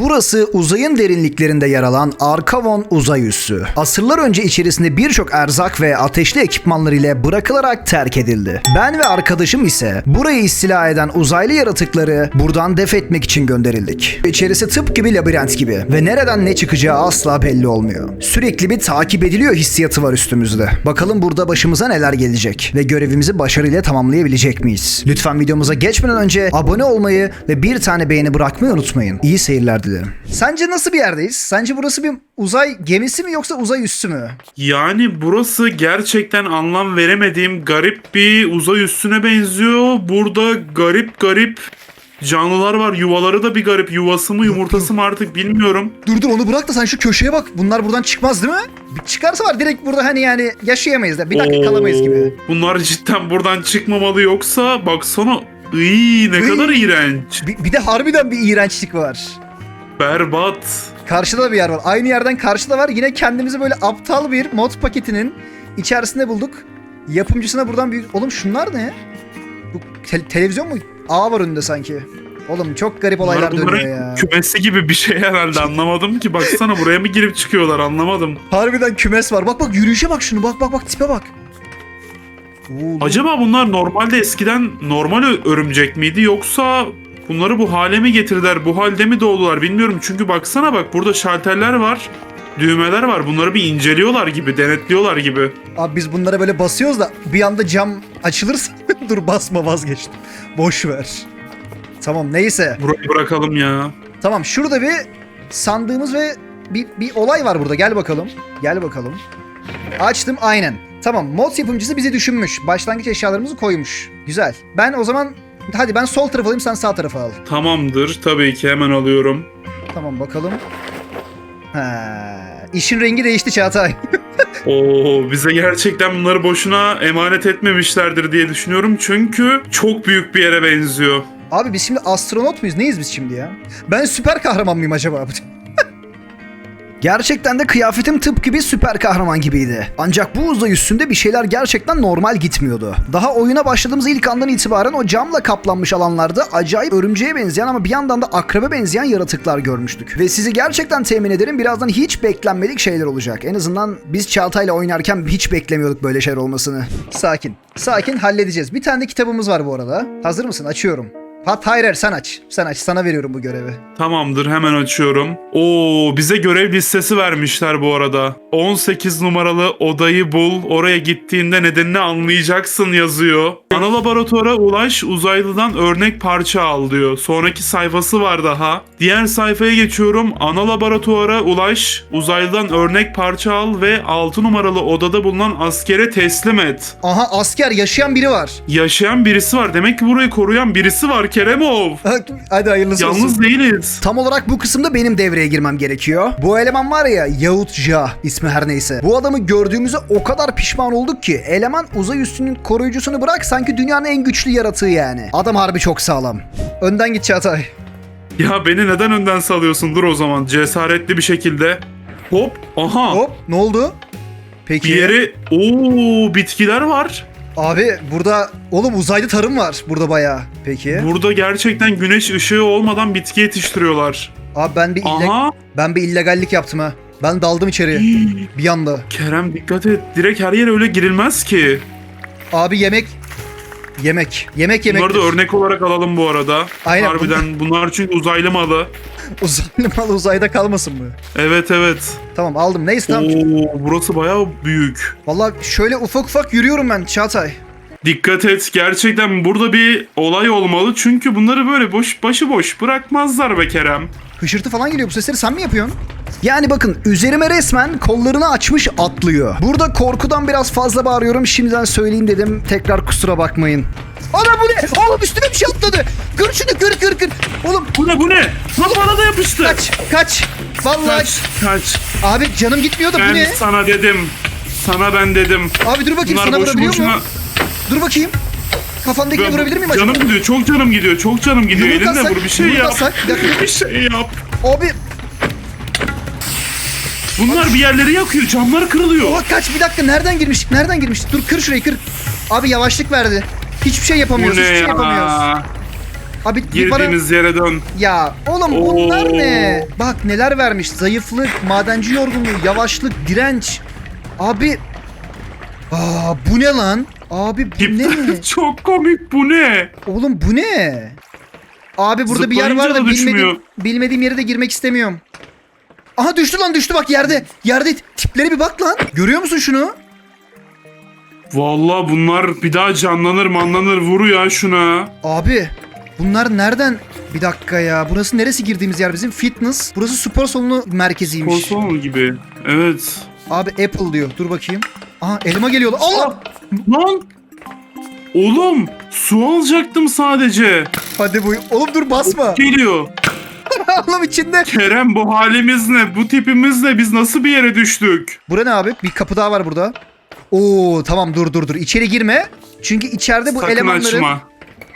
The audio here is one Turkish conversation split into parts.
Burası uzayın derinliklerinde yer alan Arkavon uzay üssü. Asırlar önce içerisinde birçok erzak ve ateşli ekipmanlar ile bırakılarak terk edildi. Ben ve arkadaşım ise burayı istila eden uzaylı yaratıkları buradan def etmek için gönderildik. İçerisi tıpkı bir labirent gibi ve nereden ne çıkacağı asla belli olmuyor. Sürekli bir takip ediliyor hissiyatı var üstümüzde. Bakalım burada başımıza neler gelecek ve görevimizi başarıyla tamamlayabilecek miyiz? Lütfen videomuza geçmeden önce abone olmayı ve bir tane beğeni bırakmayı unutmayın. İyi seyirler dilerim. Sence nasıl bir yerdeyiz? Sence burası bir uzay gemisi mi yoksa uzay üssü mü? Yani burası gerçekten anlam veremediğim garip bir uzay üstüne benziyor. Burada garip garip canlılar var. Yuvaları da bir garip. Yuvası mı yumurtası mı artık bilmiyorum. Dur dur onu bırak da sen şu köşeye bak. Bunlar buradan çıkmaz değil mi? Bir çıkarsa var direkt burada hani yani yaşayamayız da. Bir dakika kalamayız gibi. Oo, Bunlar cidden buradan çıkmamalı yoksa baksana Iy, ne Iy. kadar iğrenç. Bir, bir de harbiden bir iğrençlik var. Berbat. Karşıda da bir yer var. Aynı yerden karşıda var. Yine kendimizi böyle aptal bir mod paketinin içerisinde bulduk. Yapımcısına buradan bir... Oğlum şunlar ne? Bu te- televizyon mu? Ağ var önünde sanki. Oğlum çok garip olaylar Bunlar dönüyor ya. kümesi gibi bir şey herhalde anlamadım ki. Baksana buraya mı girip çıkıyorlar anlamadım. Harbiden kümes var. Bak bak yürüyüşe bak şunu. Bak bak bak tipe bak. Oğlum. Acaba bunlar normalde eskiden normal örümcek miydi yoksa bunları bu hale mi getirdiler? Bu halde mi doğdular bilmiyorum. Çünkü baksana bak burada şalterler var. Düğmeler var. Bunları bir inceliyorlar gibi, denetliyorlar gibi. Abi biz bunlara böyle basıyoruz da bir anda cam açılırsa dur basma vazgeçtim. Boş ver. Tamam neyse. Burayı bırakalım ya. Tamam şurada bir sandığımız ve bir, bir olay var burada. Gel bakalım. Gel bakalım. Açtım aynen. Tamam mod yapımcısı bizi düşünmüş. Başlangıç eşyalarımızı koymuş. Güzel. Ben o zaman hadi ben sol tarafa alayım sen sağ tarafa al. Tamamdır. Tabii ki hemen alıyorum. Tamam bakalım. Ha, işin rengi değişti Çağatay. Oo, bize gerçekten bunları boşuna emanet etmemişlerdir diye düşünüyorum. Çünkü çok büyük bir yere benziyor. Abi biz şimdi astronot muyuz? Neyiz biz şimdi ya? Ben süper kahraman mıyım acaba? Gerçekten de kıyafetim tıpkı bir süper kahraman gibiydi. Ancak bu uzay üstünde bir şeyler gerçekten normal gitmiyordu. Daha oyuna başladığımız ilk andan itibaren o camla kaplanmış alanlarda acayip örümceğe benzeyen ama bir yandan da akrebe benzeyen yaratıklar görmüştük. Ve sizi gerçekten temin ederim birazdan hiç beklenmedik şeyler olacak. En azından biz Çağatay'la oynarken hiç beklemiyorduk böyle şeyler olmasını. Sakin. Sakin halledeceğiz. Bir tane de kitabımız var bu arada. Hazır mısın? Açıyorum. Hayır hayır, sen aç. Sen aç. Sana veriyorum bu görevi. Tamamdır hemen açıyorum. Oo bize görev listesi vermişler bu arada. 18 numaralı odayı bul. Oraya gittiğinde nedenini anlayacaksın yazıyor. Ana laboratuvara ulaş uzaylıdan örnek parça al diyor. Sonraki sayfası var daha. Diğer sayfaya geçiyorum. Ana laboratuvara ulaş uzaylıdan örnek parça al ve 6 numaralı odada bulunan askere teslim et. Aha asker yaşayan biri var. Yaşayan birisi var. Demek ki burayı koruyan birisi var Keremov. Hadi hayırlısı olsun. Yalnız değiliz. Tam olarak bu kısımda benim devreye girmem gerekiyor. Bu eleman var ya Yahut ismi her neyse. Bu adamı gördüğümüzde o kadar pişman olduk ki eleman uzay üstünün koruyucusunu bırak sanki dünyanın en güçlü yaratığı yani. Adam harbi çok sağlam. Önden git Çağatay. Ya beni neden önden salıyorsun? Dur o zaman cesaretli bir şekilde. Hop. Aha. Hop ne oldu? Peki. Bir yeri. Oo bitkiler var. Abi burada oğlum uzayda tarım var burada bayağı. Peki. Burada gerçekten güneş ışığı olmadan bitki yetiştiriyorlar. Abi ben bir ille- Aha. ben bir illegallik yaptım ha. Ben daldım içeri bir anda. Kerem dikkat et. Direkt her yere öyle girilmez ki. Abi yemek yemek. Yemek yemek. Bunları da örnek olarak alalım bu arada. Aynen, Harbiden bunlar çünkü uzaylı malı. Uzaylı mal uzayda kalmasın mı? Evet evet. Tamam aldım. Neyse tamam. Oo burası bayağı büyük. Vallahi şöyle ufak ufak yürüyorum ben Çağatay. Dikkat et gerçekten burada bir olay olmalı çünkü bunları böyle boş başıboş bırakmazlar be Kerem. Hışırtı falan geliyor bu sesleri sen mi yapıyorsun? Yani bakın üzerime resmen kollarını açmış atlıyor. Burada korkudan biraz fazla bağırıyorum şimdiden söyleyeyim dedim tekrar kusura bakmayın. Ana bu ne? Oğlum üstüme bir şey atladı. Kır şunu kır kır kır. Oğlum Bu ne bu ne? Lan bana da yapıştı. kaç kaç. Vallahi Kaç kaç. abi canım gitmiyor da bu Ben ne? sana dedim. Sana ben dedim. Abi dur bakayım Bunlar sana boşu vurabiliyor boşuna. mu? Dur bakayım. Kafandakini Ben- vurabilir miyim acaba? Canım gidiyor. Çok canım gidiyor. Çok canım gidiyor. Yumruk Elinle vur bir şey yap. bir dakika. bir şey yap. Abi Bunlar bir yerleri yakıyor. Camlar kırılıyor. oha kaç bir dakika nereden girmiş? Nereden girmiş? Dur kır şurayı kır. Abi yavaşlık verdi. Hiçbir şey Bu yapamıyoruz. ne Hiçbir şey yapamıyoruz. ya? Abi bir bana... Yere dön. Ya oğlum bunlar Oo. ne? Bak neler vermiş. Zayıflık, madenci yorgunluğu, yavaşlık, direnç. Abi... Aa bu ne lan? Abi bu ne? Çok komik bu ne? Oğlum bu ne? Abi burada bir yer Zıplayınca var da da düşmüyor. bilmediğim, bilmediğim yere de girmek istemiyorum. Aha düştü lan düştü bak yerde. Yerde tiplere bir bak lan. Görüyor musun şunu? Vallahi bunlar bir daha canlanır manlanır vur ya şuna. Abi bunlar nereden? Bir dakika ya. Burası neresi girdiğimiz yer bizim? Fitness. Burası spor salonu merkeziymiş. Konsol gibi. Evet. Abi Apple diyor. Dur bakayım. Aha elma geliyor. Allah! Lan! Oğlum su alacaktım sadece. Hadi bu. Oğlum dur basma. Geliyor. Oğlum içinde. Kerem bu halimiz ne? Bu tipimiz ne? Biz nasıl bir yere düştük? Bura ne abi? Bir kapı daha var burada. Oo tamam dur dur dur. İçeri girme. Çünkü içeride bu Sakın elemanların açma.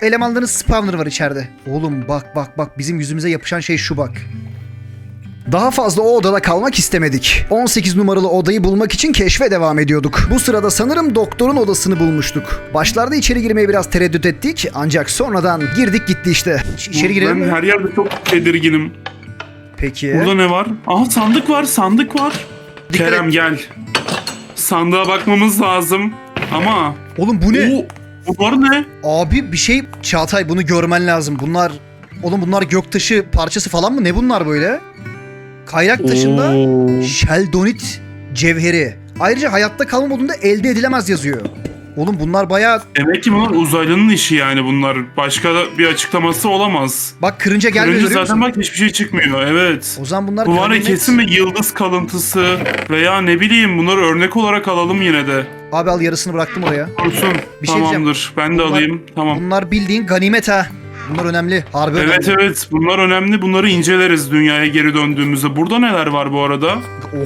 elemanların spawner var içeride. Oğlum bak bak bak bizim yüzümüze yapışan şey şu bak. Daha fazla o odada kalmak istemedik. 18 numaralı odayı bulmak için keşfe devam ediyorduk. Bu sırada sanırım doktorun odasını bulmuştuk. Başlarda içeri girmeye biraz tereddüt ettik ancak sonradan girdik gitti işte. İç- İçeri girelim Ben mi? her yerde çok tedirginim. Peki. Burada ne var? Aha sandık var, sandık var. Dikkat Kerem et. gel. Sandığa bakmamız lazım. Ama Oğlum bu ne? Oo, bunlar ne? Abi bir şey Çağatay bunu görmen lazım. Bunlar oğlum bunlar göktaşı parçası falan mı? Ne bunlar böyle? Kaynak taşında Oo. Sheldonit cevheri. Ayrıca hayatta kalma modunda elde edilemez yazıyor. Oğlum bunlar bayağı Demek ki bunlar uzaylının işi yani bunlar. Başka da bir açıklaması olamaz. bak kırınca gelmiyor Kırınca zaten musun? bak hiçbir şey çıkmıyor. Evet. O zaman bunlar Bu var ya kesin bir yıldız kalıntısı veya ne bileyim bunları örnek olarak alalım yine de. Abi al yarısını bıraktım oraya. Dursun. Bir şey diyeceğim. Tamamdır. ben de Bunlar- alayım. Tamam. Bunlar bildiğin ganimet ha. Bunlar önemli. Harbi Evet önemli. evet bunlar önemli. Bunları inceleriz dünyaya geri döndüğümüzde. Burada neler var bu arada?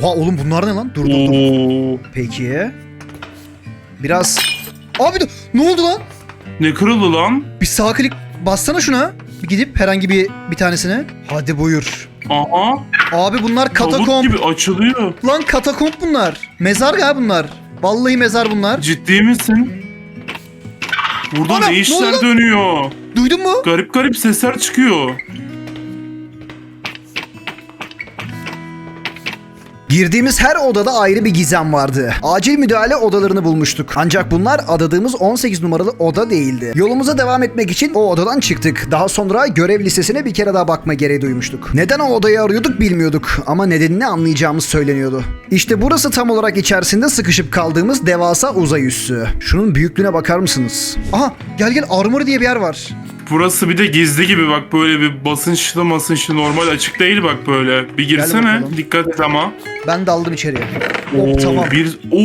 Oha oğlum bunlar ne lan? Dur dur dur. Oo. Peki. Biraz... Abi dur. Ne oldu lan? Ne kırıldı lan? Bir sağ klik bassana şuna. Bir gidip herhangi bir bir tanesine. Hadi buyur. Aha. Abi bunlar Tavuk katakomb. gibi açılıyor. Lan katakomb bunlar. Mezar ya bunlar. Vallahi mezar bunlar. Ciddi misin? Burada Ana, ne ne işler oldu? dönüyor? Duydun mu? Garip garip sesler çıkıyor. Girdiğimiz her odada ayrı bir gizem vardı. Acil müdahale odalarını bulmuştuk. Ancak bunlar adadığımız 18 numaralı oda değildi. Yolumuza devam etmek için o odadan çıktık. Daha sonra görev listesine bir kere daha bakma gereği duymuştuk. Neden o odayı arıyorduk bilmiyorduk ama nedenini anlayacağımız söyleniyordu. İşte burası tam olarak içerisinde sıkışıp kaldığımız devasa uzay üssü. Şunun büyüklüğüne bakar mısınız? Aha gel gel Armory diye bir yer var. Burası bir de gizli gibi bak böyle bir basınçlı basınçlı normal açık değil bak böyle. Bir girsene. bakalım. Dikkat et ama. Ben daldım içeriye. Hop Oo, tamam. Bir Oo.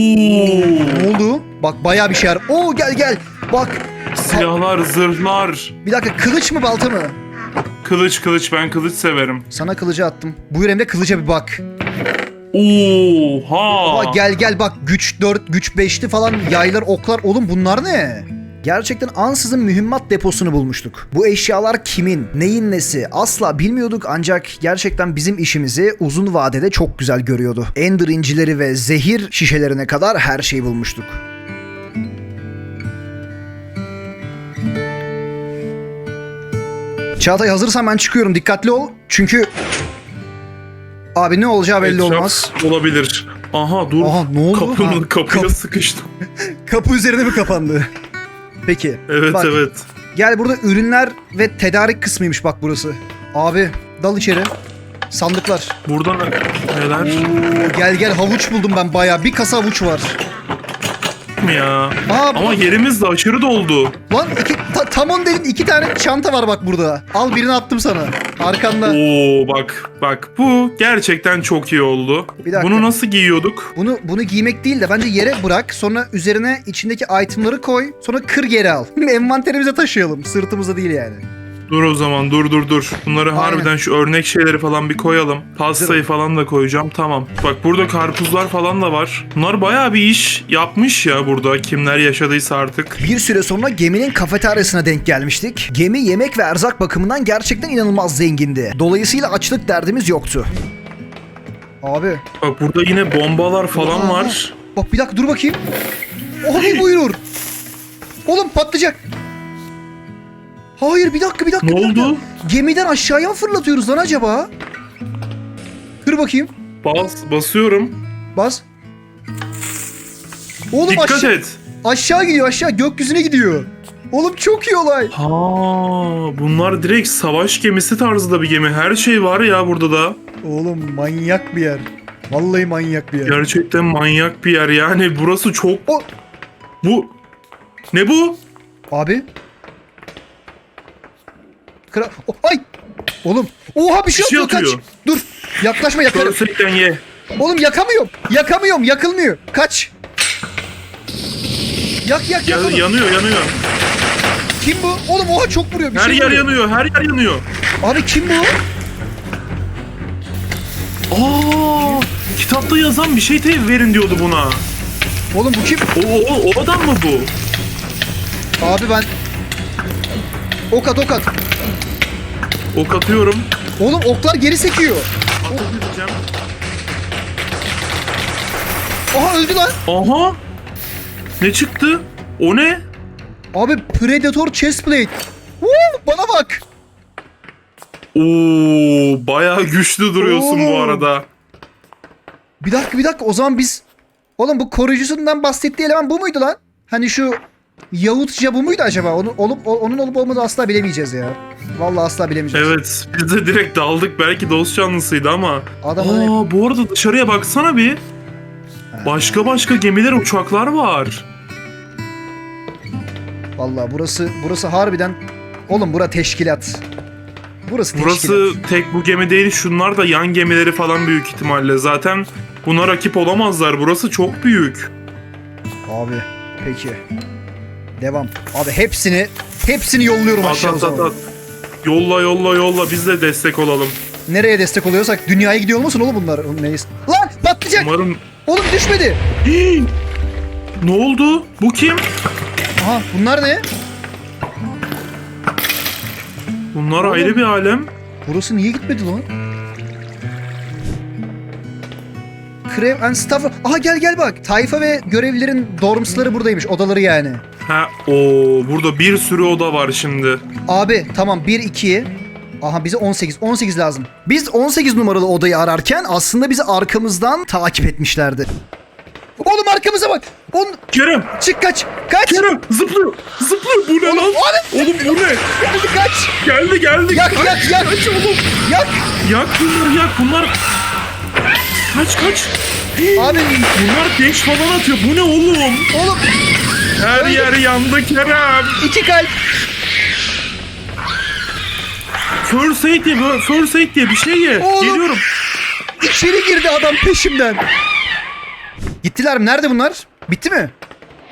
Ne oldu? Bak bayağı bir şey var. Oo gel gel. Bak. Silahlar, zırhlar. Bir dakika kılıç mı balta mı? Kılıç kılıç ben kılıç severim. Sana kılıcı attım. Buyur Emre kılıca bir bak. Oha. Aa, gel gel bak güç 4, güç 5'li falan yaylar, oklar. Oğlum bunlar ne? Gerçekten ansızın mühimmat deposunu bulmuştuk. Bu eşyalar kimin, neyin nesi asla bilmiyorduk ancak gerçekten bizim işimizi uzun vadede çok güzel görüyordu. Ender incileri ve zehir şişelerine kadar her şeyi bulmuştuk. Çağatay hazırsan ben çıkıyorum. Dikkatli ol. Çünkü Abi ne olacağı belli Etraf olmaz. Olabilir. Aha dur. Aha ne oldu? Kapının Ha, kapıya kap- sıkıştım. kapı üzerine mi kapandı? Peki. Evet Bak, evet. Gel burada ürünler ve tedarik kısmıymış bak burası. Abi dal içeri. Sandıklar. Burada ne- neler Oo, gel gel havuç buldum ben bayağı. Bir kasa havuç var. Mi ya? Aa, Ama yerimiz de aşırı doldu. lan iki, ta- tam on dedin iki tane çanta var bak burada. Al birini attım sana. Arkanda. Oo bak bak bu gerçekten çok iyi oldu. Bir dakika. Bunu nasıl giyiyorduk? Bunu bunu giymek değil de bence yere bırak. Sonra üzerine içindeki itemları koy. Sonra kır geri al. Envanterimize taşıyalım. Sırtımıza değil yani. Dur o zaman dur dur dur. Bunları Aynen. harbiden şu örnek şeyleri falan bir koyalım. Pastayı falan da koyacağım tamam. Bak burada karpuzlar falan da var. Bunlar bayağı bir iş yapmış ya burada. Kimler yaşadıysa artık. Bir süre sonra geminin kafeteryasına denk gelmiştik. Gemi yemek ve erzak bakımından gerçekten inanılmaz zengindi. Dolayısıyla açlık derdimiz yoktu. Abi Bak burada yine bombalar falan Aa. var. bak bir dakika dur bakayım. Abi buyurur. Oğlum patlayacak. Hayır bir dakika bir dakika. Ne bir dakika. oldu? Gemiden aşağıya mı fırlatıyoruz lan acaba? Kır bakayım. Bas, basıyorum. Bas. Oğlum Dikkat aşağı, et. aşağı gidiyor aşağı gökyüzüne gidiyor. Oğlum çok iyi olay. Ha, bunlar direkt savaş gemisi tarzında bir gemi. Her şey var ya burada da. Oğlum manyak bir yer. Vallahi manyak bir yer. Gerçekten manyak bir yer yani. Burası çok... O- Bu... Ne bu? Abi. Kral... O- ay! Oğlum. Oha bir şey, Bir şey atıyor, atıyor. kaç. Dur. Yaklaşma yakarım. Görsekten ye. Oğlum yakamıyorum. Yakamıyorum. Yakılmıyor. Kaç. Yak yak yak Ya, onu. yanıyor yanıyor. Kim bu? Oğlum oha çok vuruyor. Bir Her şey yer vuruyor. yanıyor. Her yer yanıyor. Abi kim bu? Aa, kitapta yazan bir şey te- verin diyordu buna. Oğlum bu kim? O, o, o adam mı bu? Abi ben... Ok at ok at. Ok atıyorum. Oğlum oklar geri sekiyor. Atabileceğim. Oha öldü lan. Aha. Ne çıktı? O ne? Abi Predator chestplate. Woo, bana bak. Oo, bayağı güçlü duruyorsun bu Oo. arada. Bir dakika bir dakika o zaman biz... Oğlum bu koruyucusundan bahsettiği eleman bu muydu lan? Hani şu Yahutça bu muydu acaba? Onun olup onun olup olmadığını asla bilemeyeceğiz ya. Vallahi asla bilemeyeceğiz. Evet, biz de direkt daldık. Belki dost canlısıydı ama. Adam Aa, bu arada dışarıya baksana bir. Başka başka gemiler, uçaklar var. Vallahi burası burası harbiden Oğlum bura teşkilat. Burası teşkilat. Burası tek bu gemi değil, şunlar da yan gemileri falan büyük ihtimalle. Zaten buna rakip olamazlar. Burası çok büyük. Abi peki. Devam. Abi hepsini hepsini yolluyorum At aşağı o at at zaman. at. Yolla yolla yolla biz de destek olalım. Nereye destek oluyorsak dünyaya gidiyor olmasın oğlum bunlar? Neyse. Lan patlayacak. Umarım... Oğlum düşmedi. Hii! ne oldu? Bu kim? Aha bunlar ne? Bunlar ayrı bir alem. Burası niye gitmedi lan? Krev and Staff... Aha gel gel bak. Tayfa ve görevlilerin dormsları buradaymış. Odaları yani. Ha, o burada bir sürü oda var şimdi. Abi tamam 1 2 Aha bize 18 18 lazım. Biz 18 numaralı odayı ararken aslında bizi arkamızdan takip etmişlerdi. Oğlum arkamıza bak. On Kerem! çık kaç. Kaç. Kerem! Zıplıyor! Zıplıyor! Bu ne Oğlum, lan? oğlum. Oğlum bu ne? Geldi kaç. Geldi geldi. Yak Kaç, yak yak. Kaç oğlum. Yak. Yak bunlar yak bunlar. Kaç kaç. Abi Bunlar deş falan atıyor. Bu ne oğlum? oğlum Her yer yandı Kerem. iki kalp. First aid diye, böyle- first aid diye bir şey ye. Oğlum. Geliyorum. İçeri girdi adam peşimden. Gittiler mi? Nerede bunlar? Bitti mi?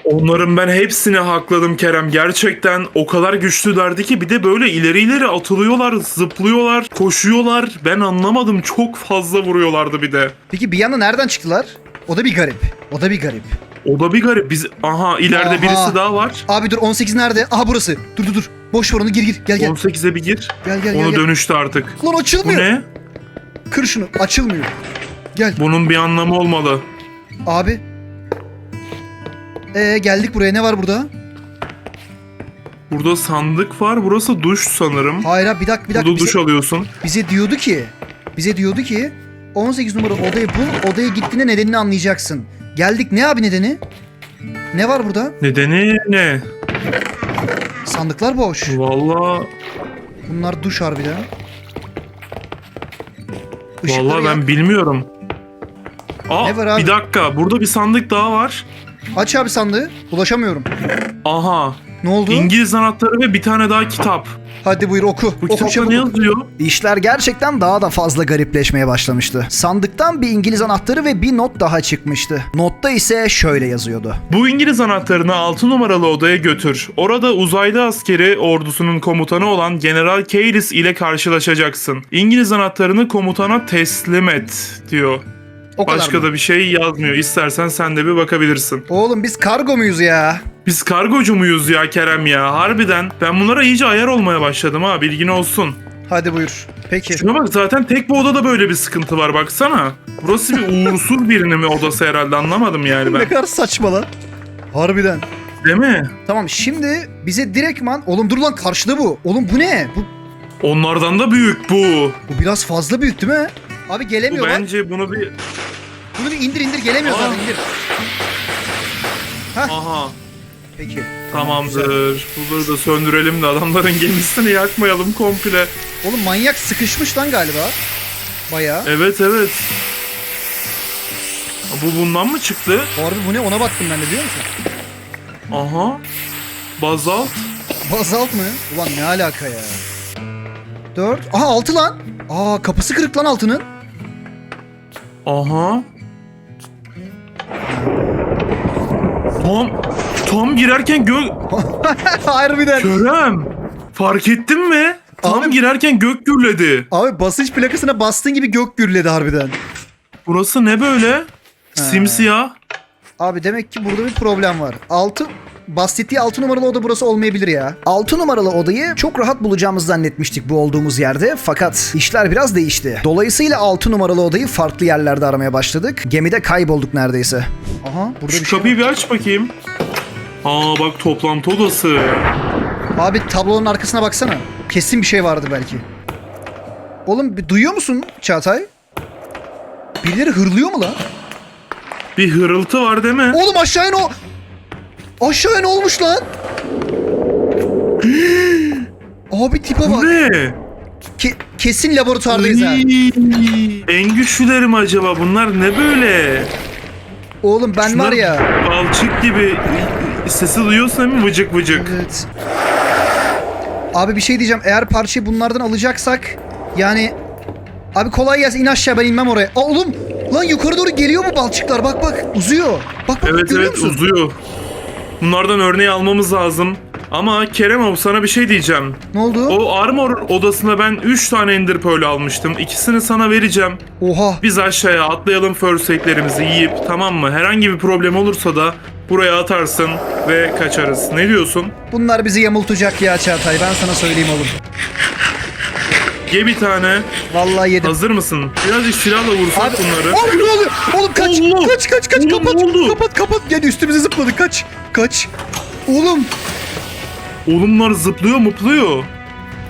Onların ben hepsini hakladım Kerem. Gerçekten o kadar güçlülerdi ki bir de böyle ileri ileri atılıyorlar, zıplıyorlar, koşuyorlar. Ben anlamadım. Çok fazla vuruyorlardı bir de. Peki bir yana nereden çıktılar? O da bir garip. O da bir garip. O da bir garip. Biz aha ileride Aha. birisi daha var. Abi dur 18 nerede? Aha burası. Dur dur dur. Boş ver onu gir gir. Gel gel. 18'e bir gir. Gel gel gel. Onu gel. dönüştü artık. Lan Bu açılmıyor. ne? Kır şunu. Açılmıyor. Gel. Bunun bir anlamı olmalı. Abi. Ee geldik buraya. Ne var burada? Burada sandık var. Burası duş sanırım. Hayır abi bir dakika bir dakika. Burada duş Bize, alıyorsun. bize diyordu ki. Bize diyordu ki 18 numara odayı bul. Odaya gittiğinde nedenini anlayacaksın. Geldik. Ne abi nedeni? Ne var burada? Nedeni ne? Sandıklar boş. Vallahi Bunlar duş harbiden. Işıkları vallahi ben yak. bilmiyorum. Aa Ne var abi? bir dakika. Burada bir sandık daha var. Aç abi sandığı. Ulaşamıyorum. Aha. Ne oldu? İngiliz anahtarı ve bir tane daha kitap. Hadi buyur oku. Bu oku kitapta ne yazıyor? İşler gerçekten daha da fazla garipleşmeye başlamıştı. Sandıktan bir İngiliz anahtarı ve bir not daha çıkmıştı. Notta ise şöyle yazıyordu. Bu İngiliz anahtarını 6 numaralı odaya götür. Orada uzaylı askeri ordusunun komutanı olan General Keyris ile karşılaşacaksın. İngiliz anahtarını komutana teslim et diyor. O Başka da bir şey yazmıyor. İstersen sen de bir bakabilirsin. Oğlum biz kargo muyuz ya? Biz kargocu muyuz ya Kerem ya? Harbiden. Ben bunlara iyice ayar olmaya başladım ha bilgin olsun. Hadi buyur. Peki. Şuna bak zaten tek bu odada böyle bir sıkıntı var baksana. Burası bir uğursuz birinin mi odası herhalde anlamadım yani Ne ben. kadar saçma lan. Harbiden. Değil mi? Tamam şimdi bize direktman... Oğlum dur lan karşıda bu. Oğlum bu ne? Bu, Onlardan da büyük bu. bu biraz fazla büyük değil mi? Abi Bu gelemiyor lan. bence bunu bir... Bunu bir indir indir gelemiyor Aa. zaten indir. Aha. Peki. Tamamdır. Bunları da söndürelim de adamların gemisini yakmayalım komple. Oğlum manyak sıkışmış lan galiba. Bayağı. Evet evet. Bu bundan mı çıktı? Harbi bu ne ona baktım ben de biliyor musun? Aha. Bazalt. Bazalt mı? Ulan ne alaka ya? 4. Aha 6 lan. Aa kapısı kırık lan altının. Aha. Tam tam girerken gök Harbiden. Körem. Fark ettin mi? Tam Abi- girerken gök gürledi. Abi basınç plakasına bastığın gibi gök gürledi harbiden. Burası ne böyle? Simsiyah. Abi demek ki burada bir problem var. 6 bahsettiği 6 numaralı oda burası olmayabilir ya. 6 numaralı odayı çok rahat bulacağımızı zannetmiştik bu olduğumuz yerde. Fakat işler biraz değişti. Dolayısıyla 6 numaralı odayı farklı yerlerde aramaya başladık. Gemide kaybolduk neredeyse. Aha burada bir Şu şey kapıyı var. bir aç bakayım. Aa bak toplantı odası. Abi tablonun arkasına baksana. Kesin bir şey vardı belki. Oğlum bir- duyuyor musun Çağatay? Birileri hırlıyor mu lan? Bir hırıltı var değil mi? Oğlum aşağıya ne o... Aşağıya ne olmuş lan? Abi tipe bak. ne? Ke- kesin laboratuvardayız ha. Iiii. En güçlüleri mi acaba? Bunlar ne böyle? Oğlum ben Şunlar var ya. Balçık gibi. Sesi duyuyorsun değil mi? Vıcık vıcık. Evet. Abi bir şey diyeceğim. Eğer parçayı bunlardan alacaksak yani Abi kolay gelsin in aşağı ben inmem oraya. Aa, oğlum lan yukarı doğru geliyor bu balçıklar bak bak uzuyor. Bak bak Evet görüyor evet musun? uzuyor. Bunlardan örneği almamız lazım. Ama Kerem abi sana bir şey diyeceğim. Ne oldu? O armor odasına ben 3 tane ender pearl almıştım. İkisini sana vereceğim. Oha. Biz aşağıya atlayalım first aid'lerimizi yiyip tamam mı? Herhangi bir problem olursa da buraya atarsın ve kaçarız. Ne diyorsun? Bunlar bizi yamultacak ya Çağatay ben sana söyleyeyim oğlum. Ye bir tane. Vallahi yedim. Hazır mısın? Birazcık silahla vursak Abi, bunları. Abi ne oluyor? Oğlum kaç. Allah! Kaç kaç kaç Oğlum, kapat. oldu? Kapat kapat. Gel üstümüze zıpladı kaç. Kaç. Oğlum. Oğlumlar zıplıyor mupluyor.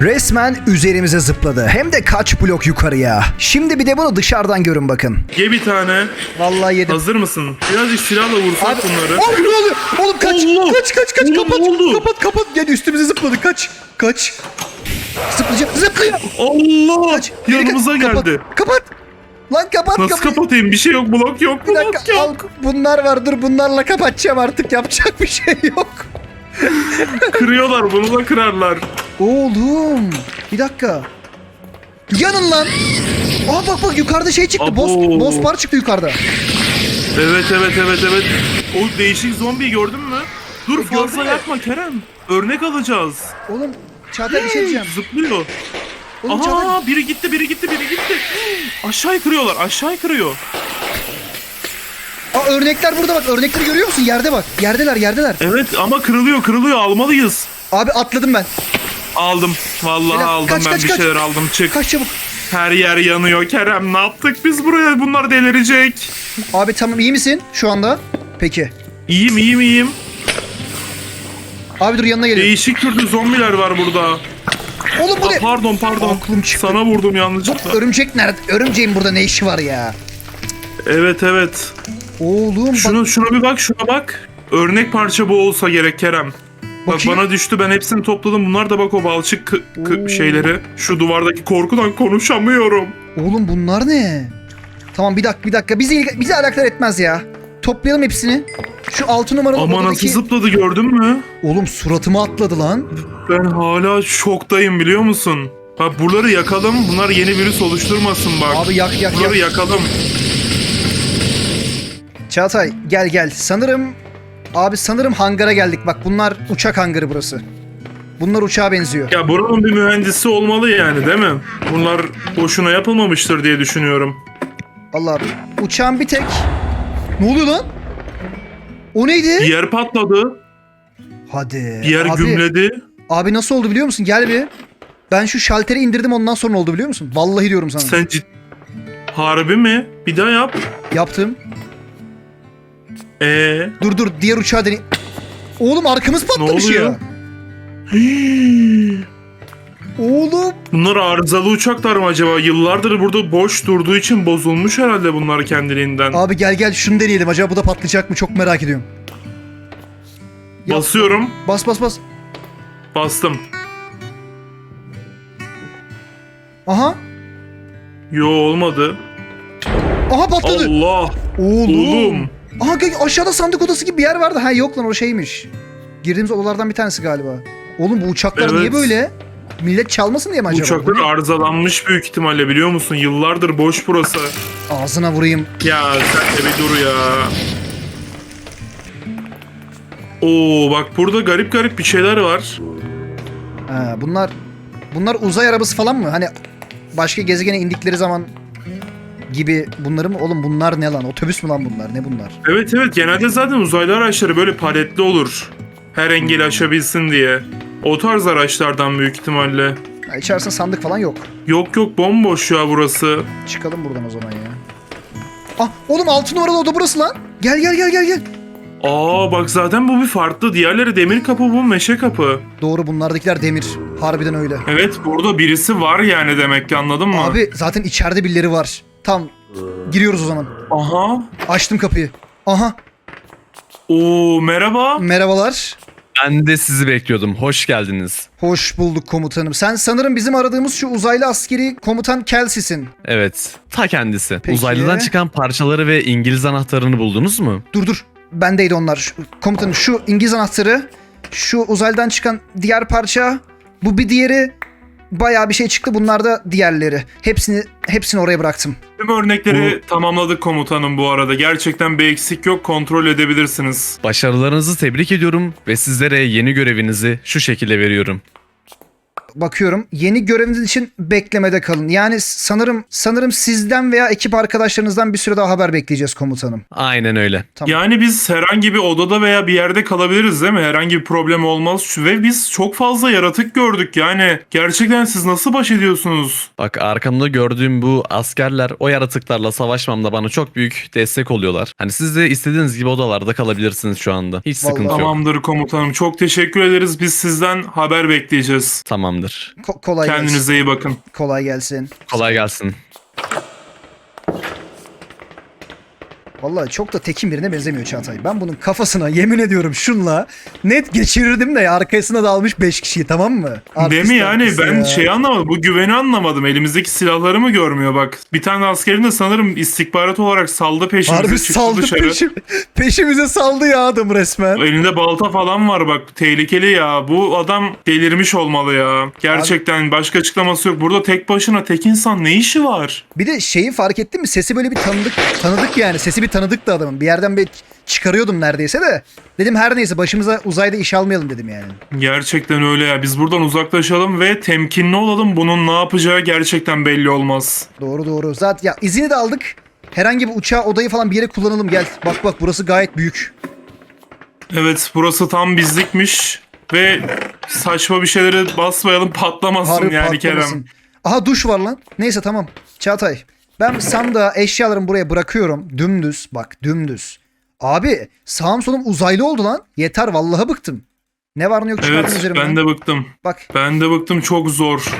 Resmen üzerimize zıpladı. Hem de kaç blok yukarıya. Şimdi bir de bunu dışarıdan görün bakın. Ye bir tane. Vallahi yedim. Hazır mısın? Birazcık silahla vursak Abi, bunları. Abi ne oluyor? Oğlum kaç. Allah! Kaç kaç kaç Oğlum, kapat. oldu? Kapat kapat. Gel üstümüze zıpladı kaç. Kaç. Zıplayacak. Zıplıyor. Allah! Kaç. Yanımıza ka- kapat, geldi. Kapat. Lan kapat Nasıl kapıyı. kapatayım? Bir şey yok. Blok yok. Bir Blok dakika. yok. Al, bunlar var. Dur bunlarla kapatacağım artık. Yapacak bir şey yok. Kırıyorlar. Bunu da kırarlar. Oğlum. Bir dakika. Yanın lan. Aa bak bak yukarıda şey çıktı. Boss, Abo. boss bar çıktı yukarıda. Evet evet evet evet. O değişik zombiyi gördün mü? Dur fazla yapma Kerem. Örnek alacağız. Oğlum Çağatay bir şey diyeceğim. Zıplıyor. Oğlum Çağatay. Aha biri gitti biri gitti biri gitti. Aşağı kırıyorlar aşağı kırıyor. Aa örnekler burada bak. Örnekleri görüyor musun? Yerde bak. Yerdeler yerdeler. Evet ama kırılıyor kırılıyor almalıyız. Abi atladım ben. Aldım. Vallahi Beyler, aldım kaç, ben kaç, bir kaç. şeyler aldım çık. Kaç çabuk. Her yer yanıyor Kerem ne yaptık biz buraya bunlar delirecek. Abi tamam iyi misin şu anda? Peki. İyiyim iyiyim iyiyim. Abi dur yanına geliyorum. Değişik türlü zombiler var burada. Oğlum bu Aa, ne? pardon pardon. Aklım çıktı. Sana vurdum yanlışlıkla. Örümcek nerede? Örümceğin burada ne işi var ya? Evet evet. Oğlum bak. Şuna bir bak şuna bak. Örnek parça bu olsa gerek Kerem. Bak Bakayım. bana düştü ben hepsini topladım. Bunlar da bak o balçık kı- kı- Oo. şeyleri. Şu duvardaki korkudan konuşamıyorum. Oğlum bunlar ne? Tamam bir dakika bir dakika. Bizi, bizi alakadar etmez ya. Toplayalım hepsini. Şu altı numaralı Ama odadaki... nasıl zıpladı gördün mü? Oğlum suratıma atladı lan. Ben hala şoktayım biliyor musun? Bak buraları yakalım. Bunlar yeni virüs oluşturmasın bak. Abi yak yak Bunları yak. yakalım. Çağatay gel gel. Sanırım... Abi sanırım hangara geldik. Bak bunlar uçak hangarı burası. Bunlar uçağa benziyor. Ya buranın bir mühendisi olmalı yani değil mi? Bunlar boşuna yapılmamıştır diye düşünüyorum. Allah uçağın bir tek... Ne oluyor lan? O neydi? Bir yer patladı. Hadi. Bir yer abi, gümledi. Abi nasıl oldu biliyor musun? Gel bir. Ben şu şalteri indirdim ondan sonra oldu biliyor musun? Vallahi diyorum sana. Sen cid... Harbi mi? Bir daha yap. Yaptım. Ee, Dur dur diğer uçağı deney... Oğlum arkamız patlamış oluyor? ya. Oğlum. Bunlar arızalı uçaklar mı acaba? Yıllardır burada boş durduğu için bozulmuş herhalde bunlar kendiliğinden. Abi gel gel şunu deneyelim. Acaba bu da patlayacak mı? Çok merak ediyorum. Yap. Basıyorum. Bas bas bas. Bastım. Aha. Yo olmadı. Aha patladı. Allah. Oğlum. Oğlum. Aha aşağıda sandık odası gibi bir yer vardı. Ha yok lan o şeymiş. Girdiğimiz odalardan bir tanesi galiba. Oğlum bu uçaklar Evet. niye böyle? Millet çalmasın diye mi acaba? uçaklar arızalanmış büyük ihtimalle biliyor musun? Yıllardır boş burası. Ağzına vurayım. Ya sen de bir dur ya. Oo bak burada garip garip bir şeyler var. Ha, bunlar bunlar uzay arabası falan mı? Hani başka gezegene indikleri zaman gibi bunları mı? Oğlum bunlar ne lan? Otobüs mü lan bunlar? Ne bunlar? Evet evet genelde zaten uzaylı araçları böyle paletli olur. Her engeli aşabilsin diye. O tarz araçlardan büyük ihtimalle. Ha, içerisinde sandık falan yok. Yok yok bomboş ya burası. Çıkalım buradan o zaman ya. Ah oğlum 6 numaralı oda burası lan. Gel gel gel gel gel. Aa bak zaten bu bir farklı. Diğerleri demir kapı bu meşe kapı. Doğru bunlardakiler demir. Harbiden öyle. Evet burada birisi var yani demek ki anladın mı? Abi zaten içeride birileri var. Tam giriyoruz o zaman. Aha. Açtım kapıyı. Aha Oo merhaba. merhabalar. Ben de sizi bekliyordum. Hoş geldiniz. Hoş bulduk komutanım. Sen sanırım bizim aradığımız şu uzaylı askeri komutan Kelsey'sin. Evet, ta kendisi. Peki. Uzaylıdan çıkan parçaları ve İngiliz anahtarını buldunuz mu? Dur dur. Bendeydi onlar. Şu- Komutanım şu İngiliz anahtarı, şu uzaylıdan çıkan diğer parça, bu bir diğeri bayağı bir şey çıktı. Bunlar da diğerleri. Hepsini hepsini oraya bıraktım. Tüm örnekleri tamamladık komutanım bu arada. Gerçekten bir eksik yok kontrol edebilirsiniz. Başarılarınızı tebrik ediyorum ve sizlere yeni görevinizi şu şekilde veriyorum. Bakıyorum. Yeni göreviniz için beklemede kalın. Yani sanırım sanırım sizden veya ekip arkadaşlarınızdan bir süre daha haber bekleyeceğiz komutanım. Aynen öyle. Tamam. Yani biz herhangi bir odada veya bir yerde kalabiliriz değil mi? Herhangi bir problem olmaz. Ve biz çok fazla yaratık gördük yani. Gerçekten siz nasıl baş ediyorsunuz? Bak arkamda gördüğüm bu askerler o yaratıklarla savaşmamda bana çok büyük destek oluyorlar. Hani siz de istediğiniz gibi odalarda kalabilirsiniz şu anda. Hiç Vallahi. sıkıntı yok. Tamamdır komutanım. Çok teşekkür ederiz. Biz sizden haber bekleyeceğiz. Tamamdır. Ko- kolay gelsin. Kendinize iyi bakın. Kolay gelsin. Kolay gelsin. Vallahi çok da tekin birine benzemiyor Çağatay. Ben bunun kafasına yemin ediyorum şunla net geçirirdim de ya, arkasına da almış 5 kişiyi tamam mı? Artist Değil mi yani? Ben ya. şey anlamadım. Bu güveni anlamadım. Elimizdeki silahları mı görmüyor bak. Bir tane askerin de sanırım istihbarat olarak saldı peşimizi Harbi çıktı saldı dışarı. peşim, peşimize saldı ya adam resmen. Elinde balta falan var bak. Tehlikeli ya. Bu adam delirmiş olmalı ya. Gerçekten başka açıklaması yok. Burada tek başına tek insan ne işi var? Bir de şeyi fark ettin mi? Sesi böyle bir tanıdık tanıdık yani. Sesi bir tanıdıktı adamın. Bir yerden bir çıkarıyordum neredeyse de. Dedim her neyse başımıza uzayda iş almayalım dedim yani. Gerçekten öyle ya. Biz buradan uzaklaşalım ve temkinli olalım. Bunun ne yapacağı gerçekten belli olmaz. Doğru doğru. Zaten ya izini de aldık. Herhangi bir uçağı odayı falan bir yere kullanalım gel. Bak bak burası gayet büyük. Evet burası tam bizlikmiş. Ve saçma bir şeylere basmayalım patlamasın Harbi yani Kerem. patlamasın. Aha duş var lan. Neyse tamam. Çağatay. Ben sandığa eşyalarımı buraya bırakıyorum. Dümdüz. Bak dümdüz. Abi sağım solum uzaylı oldu lan. Yeter vallahi bıktım. Ne var ne yok çıkartın Evet üzerimden. ben de bıktım. Bak Ben de bıktım çok zor.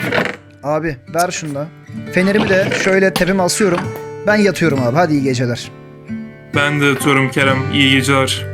abi ver şunu da. Fenerimi de şöyle tepeme asıyorum. Ben yatıyorum abi. Hadi iyi geceler. Ben de yatıyorum Kerem. İyi geceler.